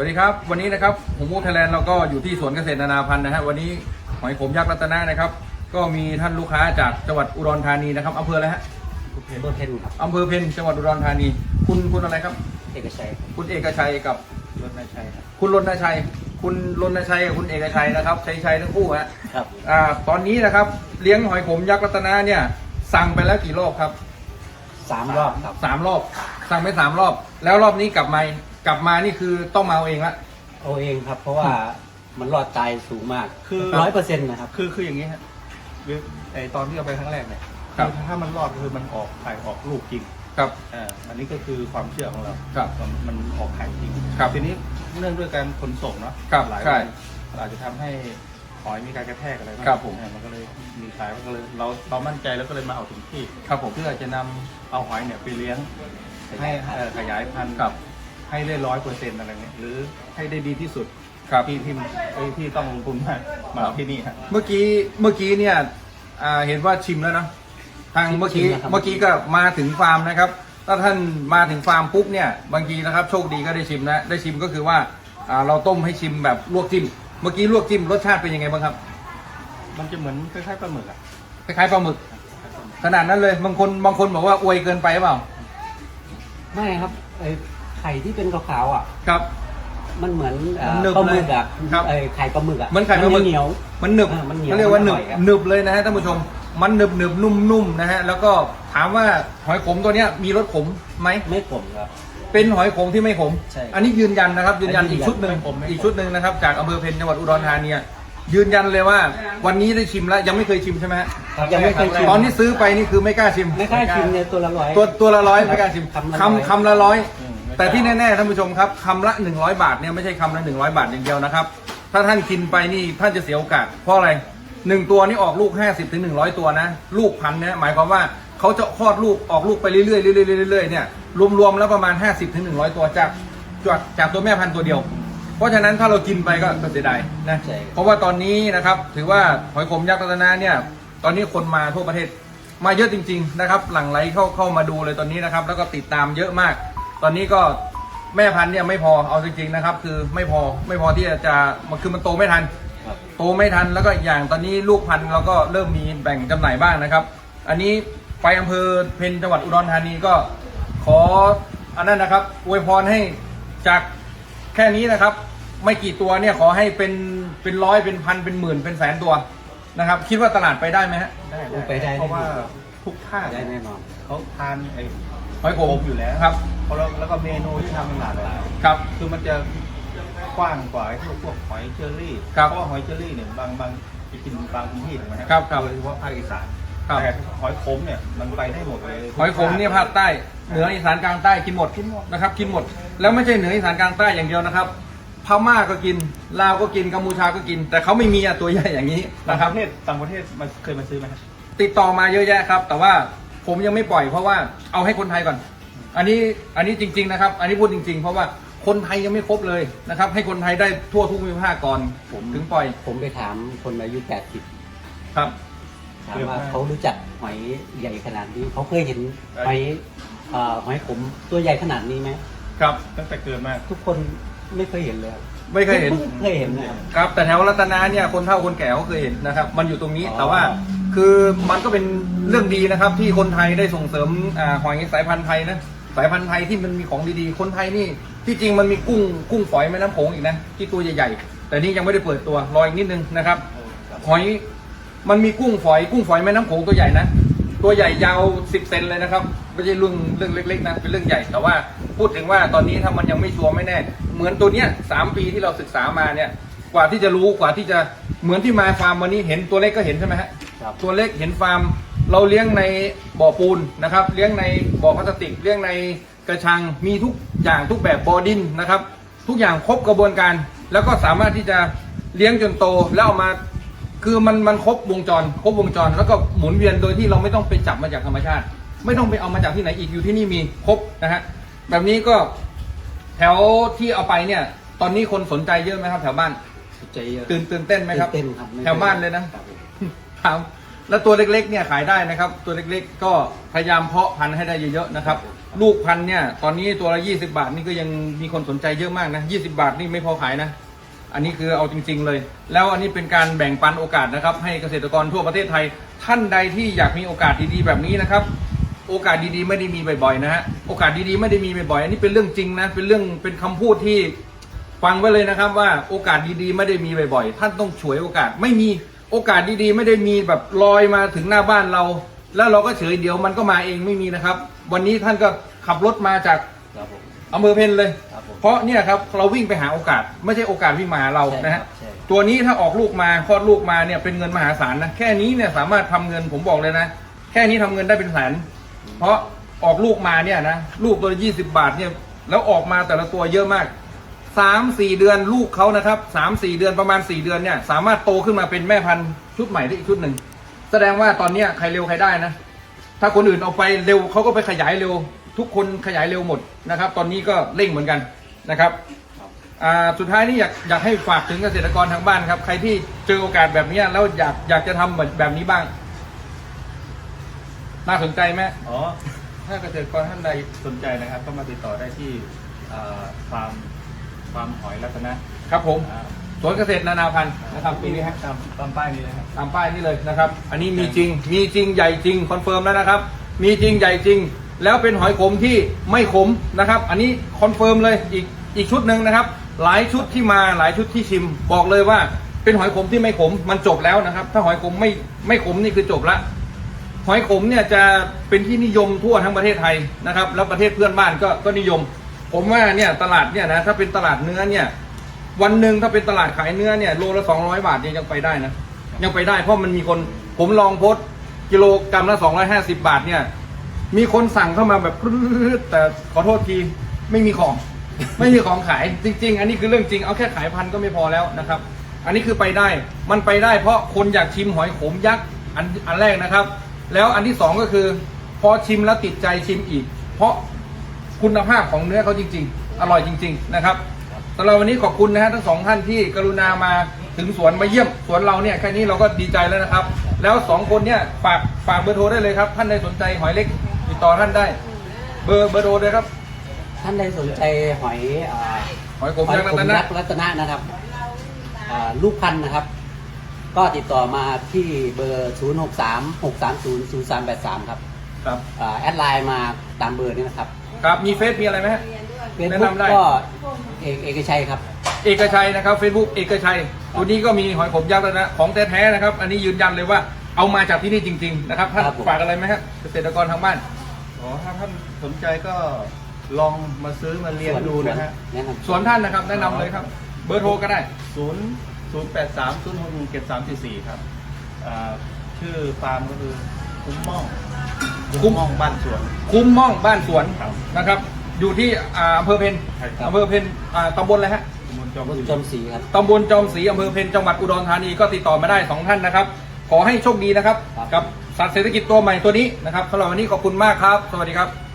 วัสดีครับ วันนี้นะครับผมมูไทยแลนด์เราก็อยู่ที่สวนเกษตรนานาพันธุ์นะฮะวันนี้หอยขมยักษ์รัตนะนะครับ ก็มีท่านลูกค้าจากจังหวัดอุดรธานีนะครับอำเภออะไรฮะเบอร์เพนครับอำเภอเพนจังหวัดอุดรธานี คุณคุณอะไรครับ เอกชัยครับคุณเอกชัยกับรถนายชัยครับคุณรณชัย คุณรณชัยกับคุณเอกชัยนะครับชัยชัยทั้งคู่ฮะครับอ่าตอนนี้นะครับเลี้ยงหอยขมยักษ์รัตนะเนี่ย สั่งไปแล้วกี่รอบครับสามรอบครับสามรอบ สั่งไปสามรอบ แล้วรอบนี้กลับมา กลับมานี่คือต้องมาเอาเองละ เอาเองครับ เพราะว่ามันรอดตายสูงมากคือ ร้อยเปอร์เซ็นต์นะครับ คือคืออย่างนี้ฮะเวไอตอนที่เอาไปครั้งแรกเนี่ยครับ อถ้ามันรอดก็คือมันออกไข่ออกลูกจริงครับ อ่าอันนี้ก็คือความเชื่อของเราครับมันมันออกไข่จริงครับทีนี้เนื่องด้วยการขนส่งเนาะครับหลายใช่วันอาจจะทำให้หอยมีการกระแทกอะไรางครับผม อ่ามันก็เลยมีขายมันก็เลยเราเรามั่นใจแล้วก็เลยมาเอาถึงที่ ครับผม เพื่อจะนำเอาหอยเนี่ยไปเลี้ยงขให้ยายพันธุ์เอ่อขยายพันธุ์ครับ ให้ได้ร้อยเปอร์เซ็นต์อะไรเงี้ยหรือให้ได้ดีที่สุดครับที่ที่เอ้ยที่ต้องลงทุนมามาที่นี่ฮะเมื่อกี้เมื่อกี้เนี่ยอ่าเห็นว่าชิมแล้วเนอะทางเมื่อกี้ชิมแล้วครับ เมื่อกี้ก็มาถึงฟาร์มนะครับ ถ้าท่านมาถึงฟาร์มปุ๊บเนี่ยบางทีนะครับ โชคดีก็ได้ชิมนะได้ชิมก็คือว่าอ่าเราต้มให้ชิมแบบลวกจิ้มเมื่อกี้ลวกจิ้มรสชาติเป็นยังไงบ้างครับมันจะเหมือนคล้ายๆปลาหมึกอะคล้ายๆปลาหมึก ขนาดนั้นเลยบางคนบางคนบอกว่าอวยเกินไปหรือเปล่า ไม่ครับไอ้ไข่ที่เป็นขาวๆอะ ครับ มันเหมือนเอ่อมันหนึบปลาหมึกอะเลยครับไอ้ไข่ปลาหมึกอะเหมือนไข่ปลาหมึกเหนียว มันหนึบอ่ามันเหนียวเขาเรียกว่าหนึบมันอร่อยครับหนึบเลยนะฮะท่านผู้ชม มันหนึบหนึบนุ่มนุ่มนะฮะ แล้วก็ถามว่าหอยขมตัวเนี้ยมีรสขมไหมไม่ขมครับ เป็นหอยขมที่ไม่ขม ใช่อันนี้ยืนยันนะครับ ยืนยันอันนี้อีกชุดหนึ่งไม่ขมไม่ขม อีกชุดหนึ่งนะครับ จากอำเภอเพนจังหวัดอุดรธานียืนยันเลยว่า วันนี้ได้ชิมแล้วยังไม่เคยชิมใช่ไหมฮะครับยังไม่เคยชิม ตอนที่ซื้อไปนี่คือไม่กล้าชิม ไม่กล้าชิมเนี่ยตัวละร้อย ตัวตัวละร้อยไม่กล้าชิมคำละร้อย คำคำละร้อยอืมไม่กล้า แต่ที่แน่ๆท่านผู้ชมครับคำละ 100 บาทเนี่ยไม่ใช่คำละ 100 บาทอย่างเดียวนะครับ ถ้าท่านกินไปนี่ท่านจะเสียโอกาส เพราะอะไรหนึ่งตัวนี่ออกลูก 50ถึง100 ตัวนะ ลูกพันเนี่ยหมายความว่าเขาจะคลอดลูกออกลูกไปเรื่อยๆเรื่อยๆเรื่อยๆเนี่ยรวมๆแล้วประมาณ 50ถึง100 ตัวจากจากจากตัวแม่พันธุ์ตัวเดียว เพราะฉะนั้นถ้าเรากินไปก็เสียดายนะใช่เพราะว่าตอนนี้นะครับถือว่าหอยขมยักษ์รัตนาเนี่ยตอนนี้คนมาทั่วประเทศมาเยอะจริง ๆ นะครับ หลั่งไหลเข้าเข้ามาดูเลยตอนนี้นะครับ แล้วก็ติดตามเยอะมาก ตอนนี้ก็แม่พันธุ์เนี่ยไม่พอเอาจริงๆนะครับ คือไม่พอไม่พอที่จะมันคือมันโตไม่ทัน ครับ โตไม่ทันแล้วก็อีกอย่างตอนนี้ลูกพันธุ์เราก็เริ่มมีแบ่งจำหน่ายบ้างนะครับ อันนี้ไปอำเภอเพนจังหวัดอุดรธานีก็ขออันนั้นนะครับอวยพรให้จากแค่นี้นะครับ ไม่กี่ตัวเนี่ยขอให้เป็นเป็นร้อยเป็นพันเป็นหมื่นเป็นแสนตัวนะครับ คิดว่าตลาดไปได้ไหมฮะได้ไปได้ เพราะว่าทุกท่าได้แน่นอน เขาทานไอ้ หอยขมอยู่แล้วครับเพราะแล้วแล้วก็เมนูที่ทำมันหลากหลายครับ คือมันจะกว้างกว่าไอ้พวกพวกหอยเชอรี่ครับเพราะว่าหอยเชอรี่เนี่ยบางบางไปกินบางพื้นที่ถูกไหมฮะครับครับโดยเฉพาะภาคอีสานครับแต่หอยขมเนี่ยมันไปได้หมดเลยหอยขมเนี่ยภาคใต้เหนืออีสานกลางใต้กินหมดนะครับ กินหมดแล้วไม่ใช่เหนืออีสานกลางใต้อย่างเดียวนะครับพม่าก็กินลาวก็กินกัมพูชาก็กิน แต่เขาไม่มีอะตัวใหญ่อย่างนี้ต่านะงคปรับระเทศต่างประเทศมาเคยมาซื้อไหมครับติดต่อมาเยอะแยะครับ แต่ว่า ผมยังไม่ปล่อยเพราะว่าเอาให้คนไทยก่อน อันนี้อันนี้จริง ๆนะครับ อันนี้พูดจริง ๆ เพราะว่าคนไทยยังไม่ครบเลยนะครับ ให้คนไทยได้ทั่วทุกภูมิภาคก่อนผมถึงปล่อยผมไปถามคนอายุแปดสิบครับ ถามว่าเขารู้จักหอยใหญ่ขนาดนี้เขาเคยเห็นหอยเอ่อหอยขมตัวใหญ่ขนาดนี้ไหมครับตั้งแต่เกิดมาทุกคนไม่เคยเห็นเลยครับไม่เคยเห็นพิ่งเคยเห็นนะครับ ครับแต่แถวรัตนาเนี่ยคนเฒ่าคนแก่เขาเคยเห็นนะครับ มันอยู่ตรงนี้อ๋อ แต่ว่า คือมันก็เป็นเรื่องดีนะครับ ที่คนไทยได้ส่งเสริมอ่าหอยสายพันธุ์ไทยนะสายพันธุ์ไทยที่มันมีของดีๆ คนไทยนี่ที่จริงมันมีกุ้งกุ้งฝอยแม่น้ำโขงอีกนะที่ตัวใหญ่ๆแต่นี่ยังไม่ได้เปิดตัวรออีกนิดนึงนะครับหอยมันมีกุ้งฝอย กุ้งฝอยแม่น้ำโขงตัวใหญ่นะตัวใหญ่ยาวสิบเซนเลยนะครับไม่ใช่เรื่องเรื่องเล็กๆนะเป็นเรื่องใหญ่แต่ว่าพูดถึงว่าตอนนี้ถ้ามันยังไม่ชัวร์ไม่แน่ เหมือนตัวเนี้ยสามปีที่เราศึกษามาเนี่ยกว่าที่จะรู้กว่าที่จะเหมือนที่มาฟาร์มวันนี้เห็นตัวเล็กก็เห็นใช่ไหมฮะ ครับ ตัวเล็กเห็นฟาร์ม เราเลี้ยงในบ่อปูนนะครับ เลี้ยงในบ่อพลาสติก เลี้ยงในกระชัง มีทุกอย่างทุกแบบบอดินนะครับ ทุกอย่างครบกระบวนการ แล้วก็สามารถที่จะเลี้ยงจนโตแล้วเอามาคือมันมันครบวงจร ครบวงจร แล้วก็หมุนเวียนโดยที่เราไม่ต้องไปจับมาจากธรรมชาติ ไม่ต้องไปเอามาจากที่ไหนอีกอยู่ที่นี่มีครบนะฮะแบบนี้ก็แถวที่เอาไปเนี่ย ตอนนี้คนสนใจเยอะไหมครับ แถวบ้าน ใจเยอะตื่นตื่นเต้นไหมครับ ตื่นเต้นครับไม่แถวบ้านเลยนะ ครับผม ถามแล้วตัวเล็กๆเนี่ยขายได้นะครับ ตัวเล็กๆ ก็พยายามเพาะพันธุ์ให้ได้เยอะๆนะครับ ลูกพันธุ์เนี่ยตอนนี้ตัวละ20 บาทนี่ก็ยังมีคนสนใจเยอะมากนะ20 บาทนี่ไม่พอขายนะ อันนี้คือเอาจริง ๆเลย แล้วอันนี้เป็นการแบ่งปันโอกาสนะครับ ให้เกษตรกรทั่วประเทศไทย ท่านใดที่อยากมีโอกาสดีๆแบบนี้นะครับ โอกาสดีๆไม่ได้มีบ่อยๆนะฮะโอกาสดีๆไม่ได้มีบ่อยๆอันนี้เป็นเรื่องจริงนะเป็นเรื่องเป็นคำพูดที่ฟังไว้เลยนะครับว่าโอกาสดีๆไม่ได้มีบ่อยๆท่านต้องฉวยโอกาสไม่มี โอกาสดีๆ ไม่ได้มีแบบลอยมาถึงหน้าบ้านเรา แล้วเราก็เฉยเดี๋ยวมันก็มาเองไม่มีนะครับ วันนี้ท่านก็ขับรถมาจากครับผม อำเภอเพนเลย ครับผม เพราะเนี่ยครับเราวิ่งไปหาโอกาสไม่ใช่โอกาสวิ่งมาหาเราใช่นะฮะใช่ตัวนี้ถ้าออกลูกมาคลอดลูกมาเนี่ยเป็นเงินมหาศาลนะแค่นี้เนี่ยสามารถทำเงินผมบอกเลยนะ แค่นี้ทำเงินได้เป็นแสนเพราะออกลูกมาเนี่ยนะลูกตัวยี่สิบาทเนี่ยแล้วออกมาแต่ละตัวเยอะมาก สามสี่เดือนลูกเขานะครับสามสี่เดือนประมาณสี่เดือนเนี่ย สามารถโตขึ้นมาเป็นแม่พันธุ์ชุดใหม่ได้อีกชุดหนึ่งแสดงว่าตอนเนี้ยใครเร็วใครได้นะ ถ้าคนอื่นเอาไปเร็วเขาก็ไปขยายเร็ว ทุกคนขยายเร็วหมดนะครับ ตอนนี้ก็เร่งเหมือนกันนะครับอ่าสุดท้ายนี่อยากอยากให้ฝากถึงเกษตรกรทางบ้านครับใครที่เจอโอกาสแบบเนี้ยแล้วอยากอยากจะทำแบบแบบนี้บ้าง น่าสนใจไหมอ๋อ ถ้าเกษตรกรท่านใดสนใจนะครับ ก็มาติดต่อได้ที่เอ่อฟาร์ม ฟาร์มหอยรัตนะครับผมอ่าสวนเกษตรนานาพันธุ์นะครับปีนี้ฮะตามตามป้ายนี้นะครับ ตามป้ายนี่เลยนะครับ อันนี้มีจริงมีจริงใหญ่จริงคอนเฟิร์มแล้วนะครับ มีจริงใหญ่จริง แล้วเป็นหอยขมที่ไม่ขมนะครับ อันนี้คอนเฟิร์มเลยอีกอีกชุดหนึ่งนะครับ หลายชุดที่มาหลายชุดที่ชิม บอกเลยว่าเป็นหอยขมที่ไม่ขมมันจบแล้วนะครับ ถ้าหอยขมไม่ไม่ขมนี่คือจบละ หอยขมเนี่ยจะเป็นที่นิยมทั่วทั้งประเทศไทยนะครับ แล้วประเทศเพื่อนบ้านก็ก็นิยม ผมว่าเนี่ยตลาดเนี่ยนะถ้าเป็นตลาดเนื้อเนี่ย วันหนึ่งถ้าเป็นตลาดขายเนื้อเนี่ยโลละสองร้อยบาทเนี่ยยังไปได้นะยังไปได้เพราะมันมีคนผมลองโพสกิโลกรัมละสองร้อยห้าสิบาทเนี่ย มีคนสั่งเข้ามาแบบแต่ขอโทษทีไม่มีของ ไม่มีของขายจริง ๆ อันนี้คือเรื่องจริงเอาแค่ขายพันก็ไม่พอแล้วนะครับ อันนี้คือไปได้มันไปได้เพราะคนอยากชิมหอยขมยักษ์อันอันแรกนะครับ แล้วอันที่สองก็คือ พอชิมแล้วติดใจชิมอีก เพราะ คุณภาพของเนื้อเขาจริง ๆ อร่อยจริง ๆ นะครับสำหรับวันนี้ขอบคุณนะฮะทั้งสองท่านที่กรุณามาถึงสวนมาเยี่ยมสวนเราเนี่ยแค่นี้เราก็ดีใจแล้วนะครับ แล้วสองคนเนี่ยฝากฝากเบอร์โทรได้เลยครับ ท่านใดสนใจหอยเล็กติดต่อท่านได้ เบอร์เบอร์โทรเลยครับ ท่านใดสนใจหอยอ่าหอยขมหอยยักษ์ขรัมตนะ ยักษ์รัตนะนะครับอ่าลูกพันธุ์นะครับ ก็ติดต่อมาที่เบอร์ 0 6 3 6 3 0 0 3 8 3 ครับครับอ่าแอดไลน์มาตามเบอร์นี้นะครับ ครับมีเฟซมีอะไรไหมฮะ เฟซแนะบุ๊กนำได้ ก็เอกเอกชัยครับ เอกชัยนะครับ Facebook เอกชัยตัวนี้ก็มีหอยขมยักษ์แล้วนะของแท้ๆนะครับ อันนี้ยืนยันเลยว่าเอามาจากที่นี่จริง ๆ นะครับท่านครับผม ฝากอะไรไหมฮะเกษตรกรทางบ้าน อ๋อถ้าท่านสนใจก็ลองมาซื้อมาเรียนดูนะฮะ แนะนำสวนท่านนะครับ แนะนำเลยครับ เบอร์โทรก็ได้ศูนย์ศูนย์แปดสามศูนย์หกหนึ่งเจ็ดสามสี่สี่ครับอ่าชื่อฟาร์มก็คือคุ้มม่อง คุ้มม่องบ้านสวน คุ้มม่องบ้านสวนครับนะครับ อยู่ที่อ่าอำเภอเพนใช่ครับ อำเภอเพนอ่าตำบลอะไรฮะ ตำบลจอมรถศรีจมสีครับ ตำบลจอมศรีอำเภอเพนจังหวัดอุดรธานีก็ติดต่อมาได้สองท่านนะครับ ขอให้โชคดีนะครับ ครับ กับสัตว์เศรษฐกิจตัวใหม่ตัวนี้นะครับสำหรับวันนี้ขอบคุณมากครับ สวัสดีครับ